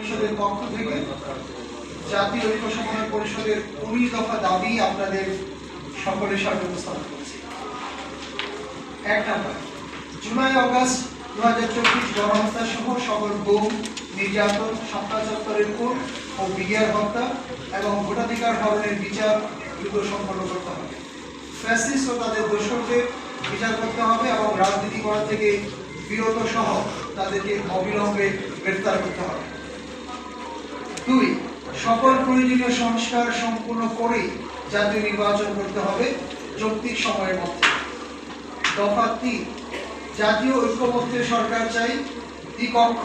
পরিষদের পক্ষ থেকে জাতীয় ঐক্য সমন্বয় পরিষদের উনিশ দফা দাবি আপনাদের সকলের সামনে উপস্থাপন করছি। এক নম্বর, জুলাই আগস্ট দু হাজার চব্বিশ গণহত্যা সহ সকল গুম, নির্যাতন সত্যাচারের কোর ও বিডিআর হত্যা এবং ভোটাধিকার হরণের বিচার দ্রুত সম্পন্ন করতে হবে। ফ্যাসিস্ট ও তাদের দোষরদের বিচার করতে হবে এবং রাজনীতি করা থেকে বিরত সহ তাদেরকে অবিলম্বে গ্রেফতার করতে হবে। দুই, সকল প্রয়োজনীয় সংস্কার সম্পূর্ণ করেই জাতীয় নির্বাচন করতে হবে যৌক্তিক সময়ের মধ্যে। দফা তিন, জাতীয় ঐক্যমত্যের সরকার চাই দ্বিকক্ষ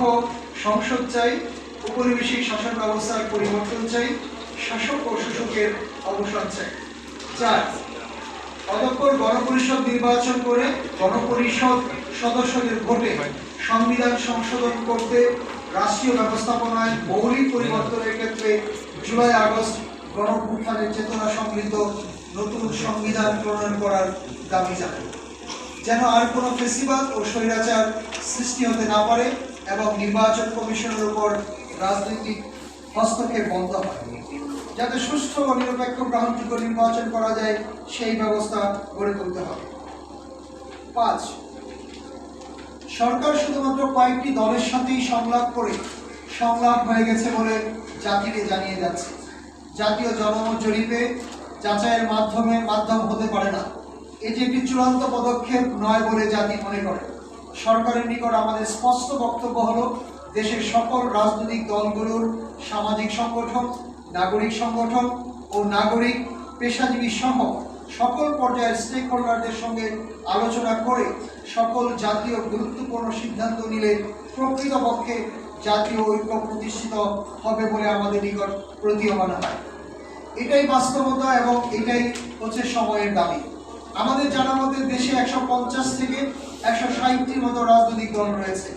সংসদ চাই, উপনিবেশিক শাসন ব্যবস্থার পরিবর্তন চাই, শাসক ও শোষকের অবসান চাই। চার, অতঃপর গণপরিষদ নির্বাচন করে গণপরিষদ সদস্যদের ভোটে সংবিধান সংশোধন করতে রাষ্ট্রীয় ব্যবস্থাপনায় মৌলিক পরিবর্তনের ক্ষেত্রে জুলাই আগস্ট গণপুত্থানের চেতনা সমৃদ্ধ নতুন সংবিধান প্রণয়ন করার দাবি জানায়। যেন আর কোনো ফেসিবাদ ও স্বৈরাচার সৃষ্টি হতে না পারে এবং নির্বাচন কমিশনের উপর রাজনৈতিক হস্তক্ষেপ বন্ধ হয়। যাতে সুষ্ঠু ও নিরপেক্ষ গ্রহণযোগ্য নির্বাচন করা যায়, সেই ব্যবস্থা গড়ে তুলতে হবে। পাঁচ সরকার শুধুমাত্র কয়েকটি দলের সাথেই সংলাপ করে সংলাপ হয়ে গেছে বলে জাতিকে জানিয়ে যাচ্ছে। জাতীয় জনমত জরিপে যাচাইয়ের মাধ্যমে মাধ্যম হতে পারে না। এটি একটি চূড়ান্ত পদক্ষেপ নয় বলে জাতি মনে করে। সরকারের নিকট আমাদের স্পষ্ট বক্তব্য হলো, দেশের সকল রাজনৈতিক দলগুলোর সামাজিক সংগঠন, নাগরিক সংগঠন ও নাগরিক পেশাজীবী সহ সকল পর্যায়ের স্টেক হোল্ডারদের সঙ্গে আলোচনা করে সকল জাতীয় গুরুত্বপূর্ণ সিদ্ধান্ত নিলে প্রকৃতপক্ষে জাতীয় ঐক্য প্রতিষ্ঠিত হবে বলে আমাদের নিকট প্রতীয়মান হয়। এটাই বাস্তবতা এবং এটাই হচ্ছে সময়ের দাবি। আমাদের জানা মতে দেশে একশো পঞ্চাশ থেকে একশো ষাটটির মতো রাজনৈতিক দল রয়েছে।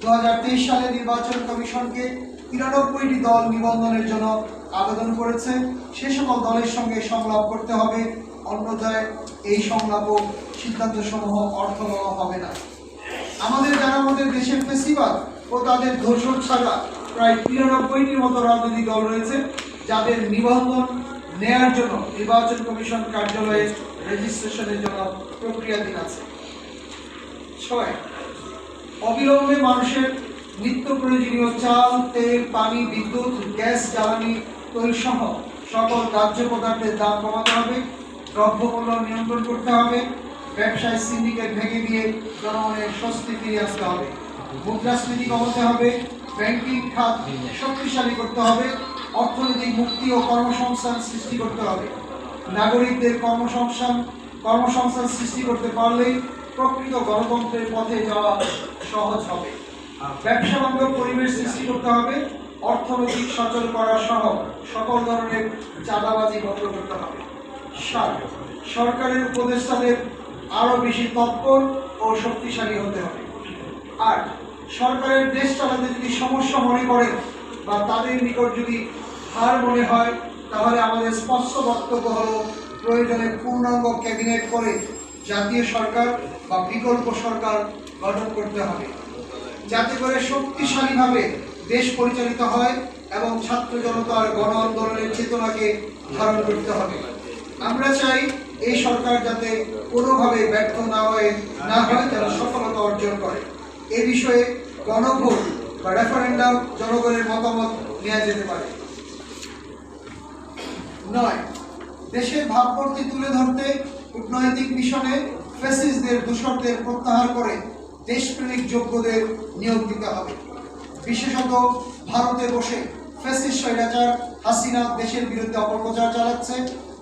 দু হাজার তেইশ সালে নির্বাচন কমিশনকে তিরানব্বইটি দল নিবন্ধনের জন্য আবেদন করেছে। সে সকল দলের সঙ্গে সংলাপ করতে হবে। অন্যথায় এই সংলাপ সিদ্ধান্ত সমূহ অর্থবহ হবে না। আমাদের জানা মতে দেশের ফেসিবাদ ও তাদের ধর্ষণ ছাড়া প্রায় তিরানব্বইটির মতো রাজনৈতিক দল রয়েছে, যাদের নিবন্ধন নেয়ার জন্য নির্বাচন কমিশন কার্যালয়ে রেজিস্ট্রেশনের জন্য প্রক্রিয়াধীন আছে। ছয় অবিলম্বে মানুষের নিত্য প্রয়োজনীয় চাল, তেল, পানি, বিদ্যুৎ, গ্যাস, জ্বালানি তৈল সহ সকল দাহ্য পদার্থের দাম কমাতে হবে, দ্রব্যমূল্য নিয়ন্ত্রণ করতে হবে ব্যবসায় সিন্ডিকেট ভেঙে দিয়ে জনগণের স্বস্তি ফিরিয়ে আসতে হবে। মুদ্রাস্ফীতি কমাতে হবে, ব্যাংকিং খাত শক্তিশালী করতে হবে, অর্থনৈতিক মুক্তি ও কর্মসংস্থান সৃষ্টি করতে হবে। নাগরিকদের কর্মসংস্থান কর্মসংস্থান সৃষ্টি করতে পারলেই প্রকৃত গণতন্ত্রের পথে যাওয়া সহজ হবে। ব্যবসা বান্ধব পরিবেশ সৃষ্টি করতে হবে, অর্থনৈতিক সচল করা সহ সকল ধরনের চাঁদাবাজি বন্ধ করতে হবে। সাত, সরকারের উপদেষ্টাদের আরও বেশি তৎপর ও শক্তিশালী হতে হবে। আট সরকারের দেশ চালাতে যদি সমস্যা মনে করেন বা তাদের নিকট যদি হার মনে হয়, তাহলে আমাদের স্পষ্ট বক্তব্য হলো, প্রয়োজনে পূর্ণাঙ্গ ক্যাবিনেট করে জাতীয় সরকার বা বিকল্প সরকার গঠন করতে হবে। যাতে করে শক্তিশালীভাবে দেশ পরিচালিত হয় এবং ছাত্র জনতার গণ আন্দোলনের চেতনাকে ধারণ করতে হবে। আমরা চাই এই সরকার যাতে কোনোভাবে ব্যর্থ না হয়ে, না হয় যেন সফলতা অর্জন করে। এ বিষয়ে গণভোট বা রেফারেন্ডাম জনগণের মতামত নেওয়া যেতে পারে। নয়, দেশের ভাবমূর্তি তুলে ধরতে কূটনৈতিক মিশনে ফ্যাসিস্টদের দূষকদের প্রত্যাহার করে দেশপ্রেমিক যোগ্যদের নিয়োগ দিতে হবে। বিশেষত ভারতে বসে ফ্যাসিস্ট স্বৈরাচার হাসিনা দেশের বিরুদ্ধে অপপ্রচার চালাচ্ছে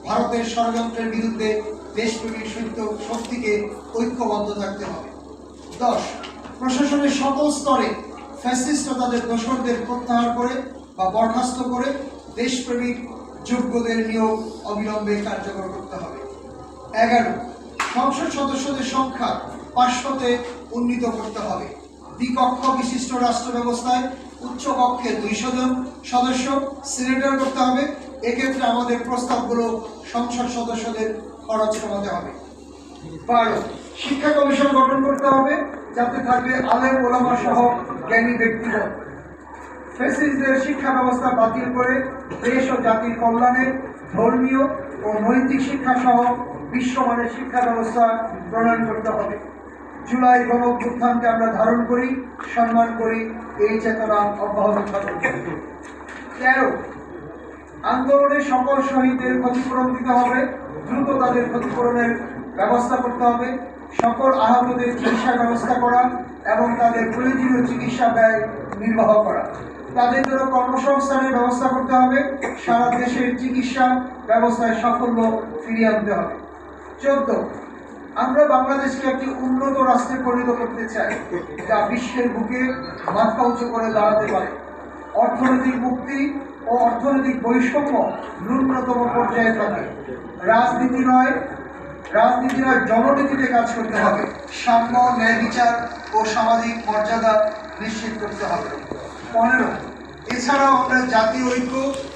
ভারতের ষড়যন্ত্রের বিরুদ্ধে দেশপ্রেমিক সত্য শক্তিকে ঐক্যবদ্ধ থাকতে হবে। দশ, প্রশাসনের সকল স্তরে ফ্যাসিস্ট তাদের দোসরদের প্রত্যাহার করে বা বরখাস্ত করে দেশপ্রেমিক যোগ্যদের নিয়োগ অবিলম্বে কার্যকর করতে হবে। এগারো, সংসদ সদস্যদের সংখ্যা পাঁচশোতে উন্নীত করতে হবে। দ্বিকক্ষ বিশিষ্ট রাষ্ট্র ব্যবস্থায় উচ্চ কক্ষে দুইশো জন সদস্য সিনেটর করতে হবে। এক্ষেত্রে আমাদের প্রস্তাবগুলো সংসদ সদস্যদের খরচ কমাতে হবে। বারো, শিক্ষা কমিশন গঠন করতে হবে, যাতে থাকবে আলেম ওলামা সহ জ্ঞানী ব্যক্তিগণ ফেসিসদের শিক্ষা ব্যবস্থা বাতিল করে দেশ ও জাতির কল্যাণে ধর্মীয় ও নৈতিক শিক্ষা সহ বিশ্বমানের শিক্ষা ব্যবস্থা প্রণয়ন করতে হবে। জুলাই গণ অভ্যুত্থানকে আমরা ধারণ করি, সম্মান করি, এই চেতনা অব্যাহত থাকুক। তেরো আন্দোলনে সকল শহীদদের ক্ষতিপূরণ দিতে হবে, দ্রুত তাদের ক্ষতিপূরণের ব্যবস্থা করতে হবে, সকল আহতদের চিকিৎসা ব্যবস্থা করা এবং তাদের প্রয়োজনীয় চিকিৎসা ব্যয় নির্বাহ করা। তাদের জন্য কর্মসংস্থানের ব্যবস্থা করতে হবে, সারা দেশের চিকিৎসা ব্যবস্থায় সাফল্য ফিরিয়ে আনতে হবে। চোদ্দ, আমরা বাংলাদেশকে একটি উন্নত রাষ্ট্রে পরিণত করতে চাই, যা বিশ্বের বুকে মাথা উঁচু করে দাঁড়াতে পারে। অর্থনৈতিক মুক্তি ও অর্থনৈতিক বৈষম্য ন্যূনতম পর্যায়ে থাকে। রাজনীতি নয় রাজনীতি নয়, জননীতিতে কাজ করতে হবে। সাম্য, ন্যায় বিচার ও সামাজিক মর্যাদা নিশ্চিত করতে হবে। পনেরো, এছাড়াও আমরা জাতীয় ঐক্য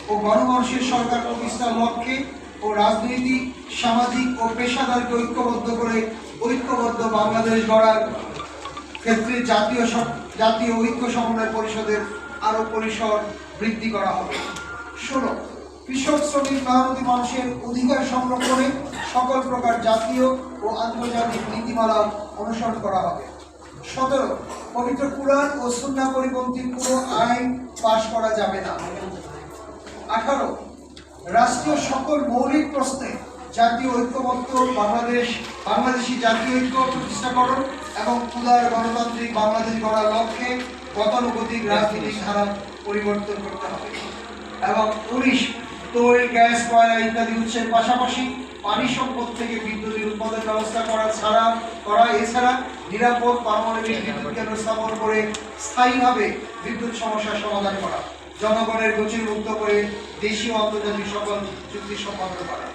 ও গণমানুষের সরকার প্রতিষ্ঠার লক্ষ্যে ও রাজনীতি সামাজিক ও পেশাদারকে ঐক্যবদ্ধ করে ঐক্যবদ্ধ বাংলাদেশ গড়ার ক্ষেত্রে জাতীয় জাতীয় ঐক্য সমন্বয় পরিষদের আরও পরিসর বৃদ্ধি করা হবে। ষোলো কৃষক শ্রমিক মেহনতি মানুষের অধিকার সংরক্ষণে সকল প্রকার জাতীয় ও আন্তর্জাতিক নীতিমালা অনুসরণ করা হবে। সতেরো, পবিত্র কুরআন ও সুন্না পরিপন্থী কোনো আইন পাশ করা যাবে না। আঠারো, রাষ্ট্রীয় সকল মৌলিক প্রশ্নে জাতীয় ঐক্যবদ্ধ বাংলাদেশ, বাংলাদেশি জাতীয় ঐক্য প্রতিষ্ঠা করণ এবং উদার গণতান্ত্রিক বাংলাদেশ গড়ার লক্ষ্যে গতানুগতিক রাজনৈতিক ধারা পরিবর্তন করতে হবে। এবং উনিশ তৈল, গ্যাস, কয়লা ইত্যাদি উৎসের পাশাপাশি পানি সম্পদ থেকে বিদ্যুতের উৎপাদন ব্যবস্থা করা ছাড়া, করা এছাড়া নিরাপদ পারমাণবিক বিদ্যুৎ কেন্দ্র স্থাপন করে স্থায়ীভাবে বিদ্যুৎ সমস্যার সমাধান করা, জনগণের গোচির মুক্ত করে দেশীয় আন্তর্জাতিক সকল চুক্তি সম্পন্ন করা।